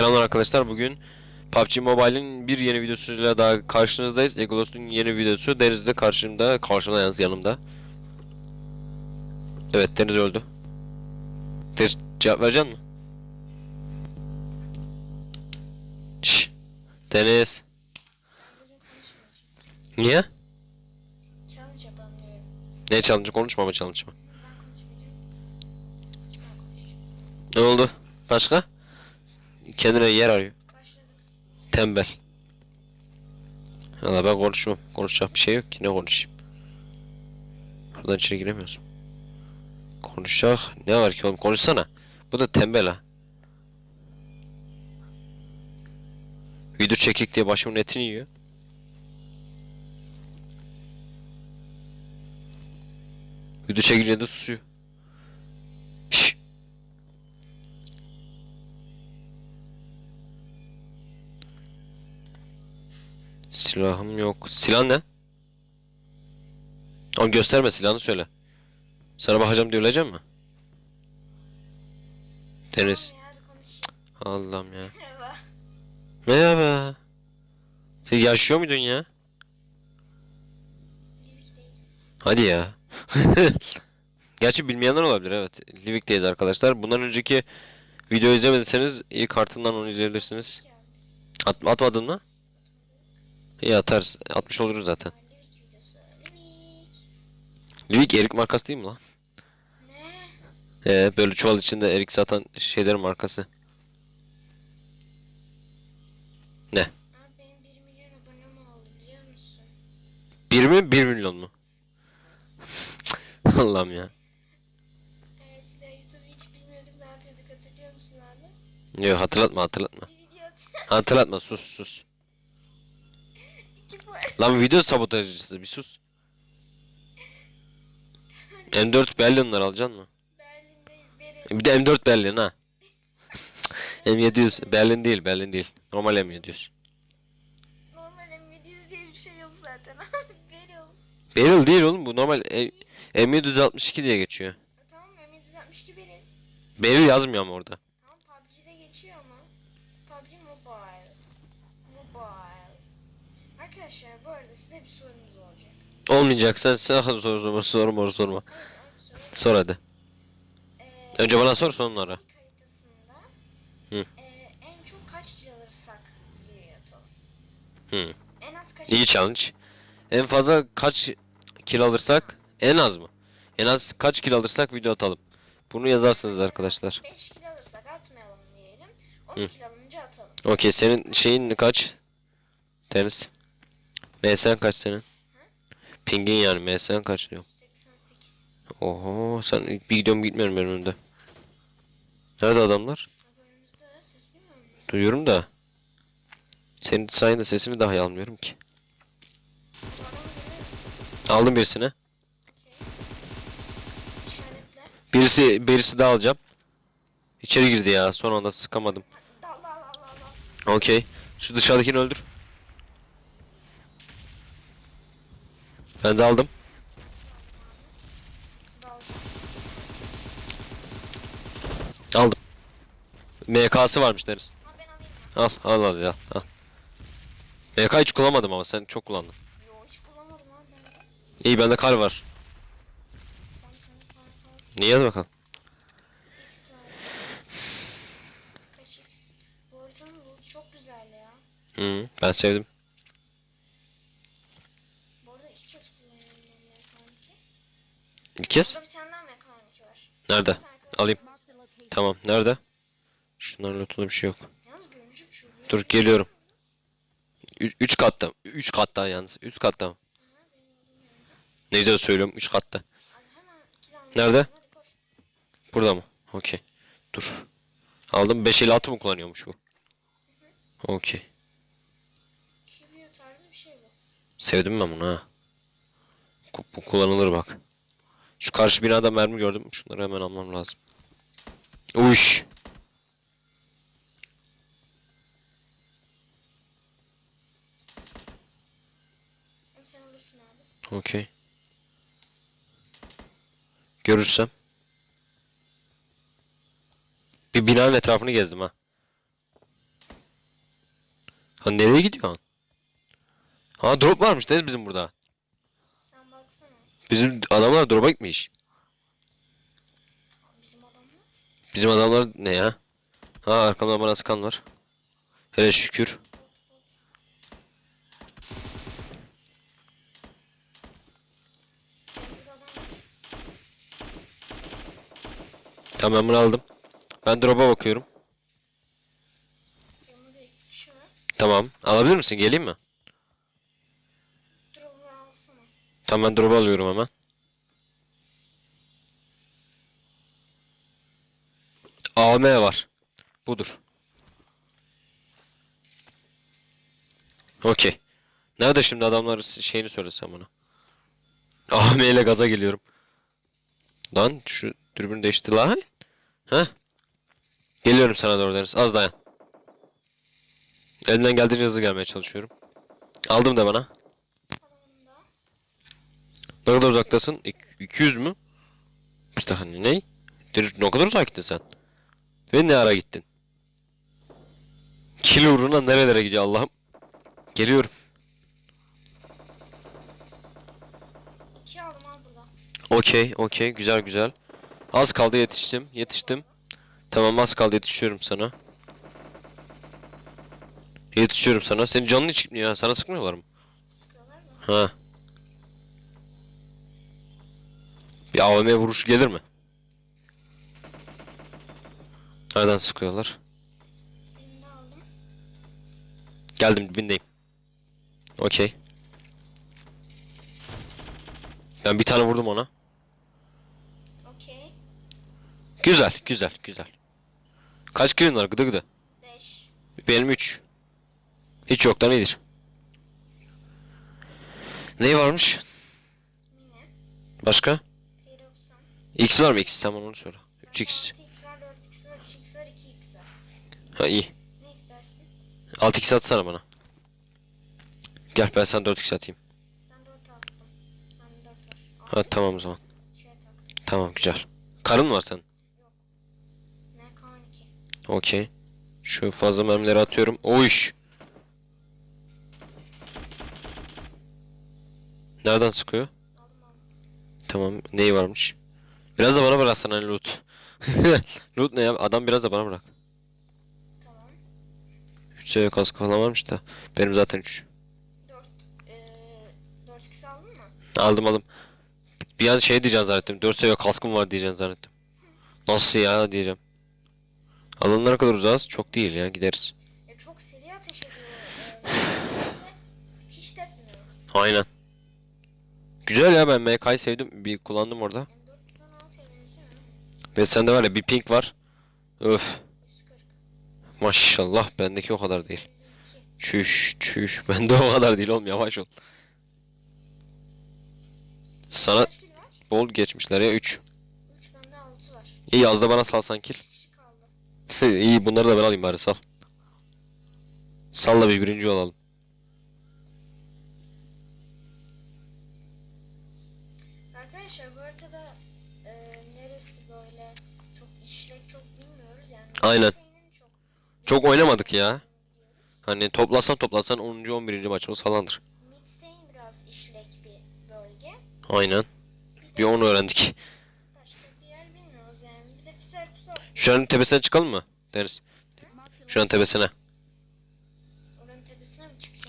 Selamlar arkadaşlar. Bugün PUBG Mobile'in bir yeni videosuyla daha karşınızdayız. Egolos'un yeni videosu. Deniz de karşımda. Karşımda yalnız yanımda. Evet Deniz öldü. Deniz cevap verecek mi? Şşş. Deniz. Niye? Challenge. Ne challenge? Konuşma ama challenge mı? Ne oldu? Başka? Kendine yer arıyor. Tembel. Valla ben konuşmam. Konuşacak bir şey yok ki. Ne konuşayım? Buradan içeri giremiyorsun. Konuşacak. Ne var ki oğlum? Konuşsana. Bu da tembel ha. Video çekik diye başımın etini yiyor. Video çekince de susuyor. Silahım yok. Silah ne? Oğlum gösterme silahını söyle. Sana bakacağım diye öleceğim mi? Deniz. Allah'ım ya. Merhaba. Sen yaşıyor muydun ya? Hadi ya. Gerçi bilmeyenler olabilir evet. Livik'teyiz arkadaşlar. Bundan önceki video izlemediyseniz iyi kartından onu izleyebilirsiniz. At atmadın mı? İyi atarız. Atmış oluruz zaten. Livik Erik markası değil mi lan? Ne? Ee, böyle çuval içinde erik satan şeylerin markası. Ne? Abi benim 1 milyon abonem oldu biliyor musun? 1 mi? 1 milyon mu? Allah'ım ya. Evet de YouTube'u hiç bilmiyorduk ne yapıyorduk hatırlıyor musun abi? Yok hatırlatma hatırlatma. Hatırlatma sus sus. Lan video sabotajcısı bir sus. M4 Berlin'ler alacaksın mı? Berlin değil Berlin. Bir de M4 Berlin ha. M700 Berlin değil Berlin değil. Normal M700. Normal M700 diye bir şey yok zaten abi. Beril. Beryl değil oğlum bu normal E- M762 diye geçiyor. Tamam M762 Beril. Beryl yazmıyor ama orada. Tamam PUBG'de geçiyor ama. PUBG Mobile. Mobile. Arkadaşlar bu arada size bir sorumuz olacak. Olmayacaksa sen sor sor sorma sorma sorma. Hadi. Sor hadi. Ee, Önce bana sor sonra onlara. Hı. en çok kaç kill alırsak diye atalım. Hı. En az kaç İyi challenge. En fazla kaç kill alırsak en az mı? En az kaç kill alırsak video atalım. Bunu yazarsınız arkadaşlar. 5 kill alırsak atmayalım diyelim. 10 Hı. kill alınca atalım. Okey senin şeyin kaç? Tenis. MS'n kaç senin? Pingin yani MS'n kaç diyor. 88. Oho sen bir gidiyorum gitmiyorum benim önümde. Nerede adamlar? Duyuyorum da. Senin sayende sesini dahi almıyorum ki. Aldım birisini. Birisi birisi daha alacağım. İçeri girdi ya. Son anda sıkamadım. Okey. Şu dışarıdakini öldür. Ben de aldım. Aldım. MK'sı varmış mı? Al al al al. al. MK hiç kullanmadım ama sen çok kullandın. Yo hiç kullanmadım abi ben. İyi bende kar var. Niye hadi bakalım. Ya. Hı, ben sevdim. İki kez kullanıyorum ben mekanik. İlk kez. Burada bir tane daha mekanik var. Nerede? Alayım. Tamam. Nerede? Şunların lootunda bir şey yok. Yalnız görünecek şu. Dur geliyorum. Ü- üç katta. Üç katta yalnız. Üç katta. Ne güzel söylüyorum. Üç katta. Nerede? Burada mı? Okey. Dur. Aldım. 556 mı kullanıyormuş bu? Okey. Şey. Sevdim ben bunu ha. Bu, kullanılır bak. Şu karşı binada mermi gördüm. Şunları hemen almam lazım. Uş. Okey. Görürsem. Bir binanın etrafını gezdim ha. Ha nereye gidiyorsun? Ha drop varmış Deniz bizim burada. Bizim adamlar drop'a gitmiş. Bizim adamlar ne ya? Ha arkamda bana sıkan var. Hele şükür. Tamam ben bunu aldım. Ben drop'a bakıyorum. Tamam. Alabilir misin? Geleyim mi? Tamam ben drop'u alıyorum hemen. AM var. Budur. Okey. Nerede şimdi adamlar şeyini söylesem bana. AM ile gaza geliyorum. Lan şu dürbünü değişti lan. Heh. Geliyorum sana doğru Deniz. Az dayan. Elimden geldiğince hızlı gelmeye çalışıyorum. Aldım da bana. Ne kadar uzaktasın? İk- 200 mü? İşte hani ne? Ne kadar uzak gittin sen? Ve ne ara gittin? Kilo uğruna nerelere gidiyor Allah'ım? Geliyorum. Okey, okey. Güzel, güzel. Az kaldı yetiştim. Yetiştim. Tamam az kaldı yetişiyorum sana. Yetişiyorum sana. Senin canın hiç gitmiyor. Sana sıkmıyorlar mı? Sıkıyorlar mı? Ha. Bir AVM vuruş gelir mi? Nereden sıkıyorlar? Geldim dibindeyim. Okey. Ben bir tane vurdum ona. Okey. Güzel, güzel, güzel. Kaç kilin var gıdı gıdı? Beş. Benim 3. Hiç yoktan iyidir. Ne varmış? Mine. Başka? P90. X var mı? X tamam onu söyle. 3X. 6x var, 4x var, 3x var, 2x var. Ha iyi. Ne istersin? 6X atsana bana. Gel ben sana 4X atayım. Ben 4 attım. Ben 4 var. Ha tamam o zaman. Tak. Tamam güzel. Karın var senin. MK12. Okey. Şu fazla mermileri atıyorum. Oy. Nereden sıkıyor? Aldım aldım. Tamam. Neyi varmış? Biraz da bana bıraksana hani loot. loot ne ya? Adam biraz da bana bırak. Tamam. 3 seviye kaskı falan varmış da. Benim zaten 3. 4. Eee 4x aldın mı? Aldım aldım. Bir an şey diyeceğim zannettim. 4 seviye kaskım var diyeceğim zannettim. Nasıl ya diyeceğim. Alanlara kadar uzağız. Çok değil ya gideriz. E, çok seri ateş ediyor. Eee, hiç tepmiyor. Aynen. Güzel ya ben MK'yı sevdim. Bir kullandım orada. M416'ya benziyor mu? Ve sende var ya bir pink var. Öf. 140. Maşallah bendeki o kadar değil. 52. Çüş çüş. Bende o kadar değil oğlum yavaş ol. Sana bol geçmişler ya 3. 3 bende 6 var. İyi az da bana salsan kill. 3 kişi kaldı. İyi bunları da ben alayım bari sal. Salla bir birinci olalım. Arkadaşlar bu haritada eee, neresi böyle çok işlek çok bilmiyoruz yani. Aynen. Çok. Çok oynamadık ya. Hani toplasan toplasan 10. 11. maçımız falandır. Midstay'in biraz işlek bir bölge. Aynen. Bir Bir onu öğrendik. başka bir yer bilmiyoruz yani. Bir de Fiser Pusat. Şuranın tepesine çıkalım mı? Deniz. Tepesine. Oranın tepesine?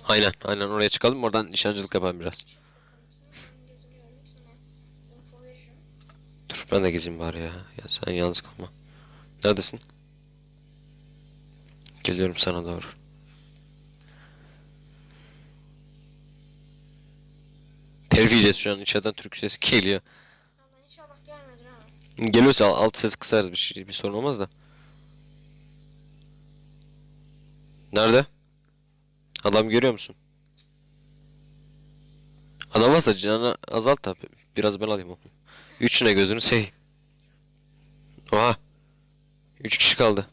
Aynen aynen oraya çıkalım oradan nişancılık yapalım biraz. Dur ben de gezeyim bari ya. Ya sen yalnız kalma. Neredesin? Geliyorum sana doğru. Yiyeceğiz şu an içeriden Türk sesi geliyor. Allah inşallah gelmedir ha. Geliyorsa al- alt ses kısarız bir şey bir sorun olmaz da. Nerede? Adam görüyor musun? Adam varsa canını azalt da biraz ben alayım onu. Üçüne gözünü seveyim. Oha. Üç kişi kaldı.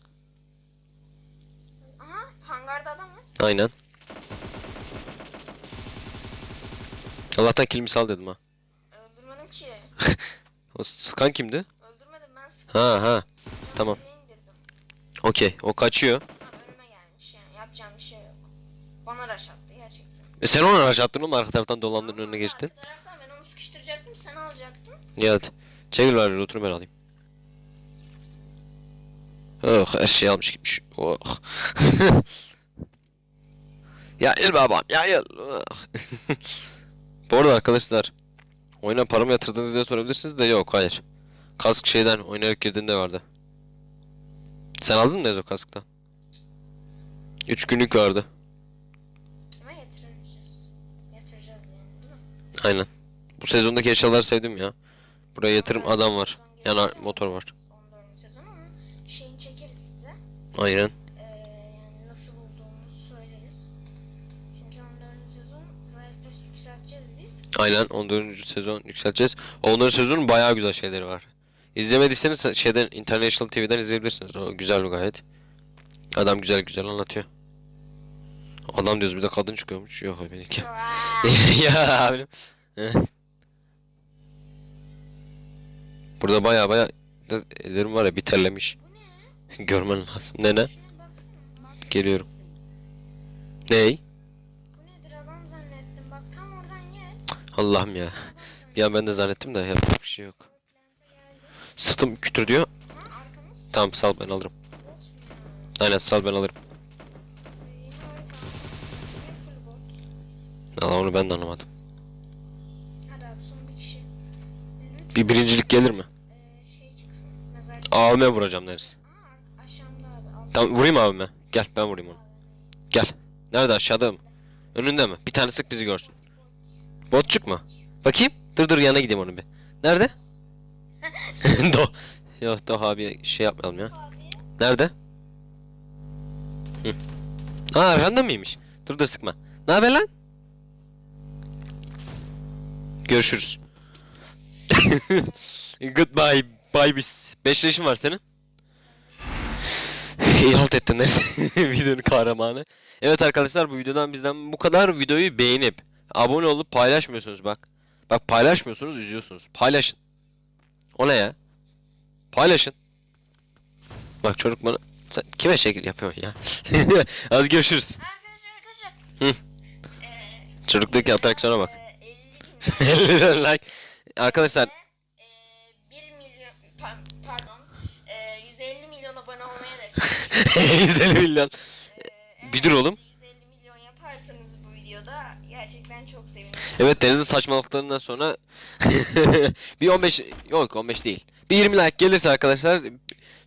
Aha hangarda adam var. Aynen. Allah'tan kilimi sal dedim ha. Öldürmedim ki. O sıkan kimdi? Öldürmedim ben sıktım. Ha ha. Tamam. Okey. O kaçıyor. Ha, önüme gelmiş yani. Yapacağım bir şey yok. Bana rush attı gerçekten. E sen onu araç attın oğlum arka taraftan dolandın önüne geçtin. Arka taraftan ben onu sıkıştıracaktım sen alacaktın. Nihat. Çekil bari rotunu ben alayım. Oh her şey almış gitmiş. Oh. ya il babam ya il. Oh. Bu arada arkadaşlar oyuna para mı yatırdınız diye sorabilirsiniz de yok hayır. Kask şeyden oynayarak girdiğinde vardı. Sen aldın mı Ezo kaskta? 3 günlük vardı. Ama yatıracağız. Yatıracağız yani değil mi? Aynen. Bu sezondaki eşyaları sevdim ya. Buraya yatırım adam var. Yani motor var. 14. sezon şeyini çekeriz size. Aynen. Ee, yani nasıl bulduğumuzu söyleriz. Çünkü 14. sezon Royal Pass yükselteceğiz biz. Aynen 14. sezon yükselteceğiz. 14. sezonun bayağı güzel şeyleri var. İzlemediyseniz şeyden International TV'den izleyebilirsiniz. O güzel gayet. Adam güzel güzel anlatıyor. Adam diyoruz bir de kadın çıkıyormuş. Yok benimki. ya abim. Burada bayağı bayağı ellerim var ya bir terlemiş. Bu ne? Görmen lazım. Ne ne? Geliyorum. Ney? Allah'ım ya. Bir an ben de zannettim de yapacak bir şey yok. Sırtım kütür diyor. Tamam sal ben alırım. Aynen sal ben alırım. Allah onu ben de anlamadım. Bir birincilik gelir mi? Abime vuracağım neresi? Tamam vurayım abime. Gel ben vurayım onu. Gel. Nerede aşağıda mı? Önünde mi? Bir tane sık bizi görsün. Botçuk mu? Bakayım. Dur dur yana gideyim onu bir. Nerede? Do. Yok Doh abi şey yapmayalım ya. Nerede? Hı. Aa arkanda mıymış? Dur dur sıkma. Ne haber lan? Görüşürüz. Goodbye. Bye bis. Beş yaşın var senin. İyi halt ettin. Videonun kahramanı. Evet arkadaşlar bu videodan bizden bu kadar. Videoyu beğenip abone olup paylaşmıyorsunuz bak. Bak paylaşmıyorsunuz üzüyorsunuz. Paylaşın. O ne ya? Paylaşın. Bak çocuk bana sen kime şekil yapıyorsun ya? Hadi görüşürüz. Arkadaşlar arkadaşlar. Hı. Ee, Çocuktaki atraksiyona bak. e, 50 bin like. Arkadaşlar e, 1 milyon pa- pardon e, 150 milyon abone olmaya da 150 milyon. Bir dur oğlum. 150 milyon yaparsanız bu videoda gerçekten çok sevinirim. Evet Deniz'in saçmalıklarından sonra bir 15 yok 15 değil. Bir 20 like gelirse arkadaşlar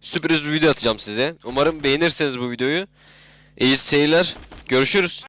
sürpriz bir video atacağım size. Umarım beğenirsiniz bu videoyu. İyi seyirler. Görüşürüz.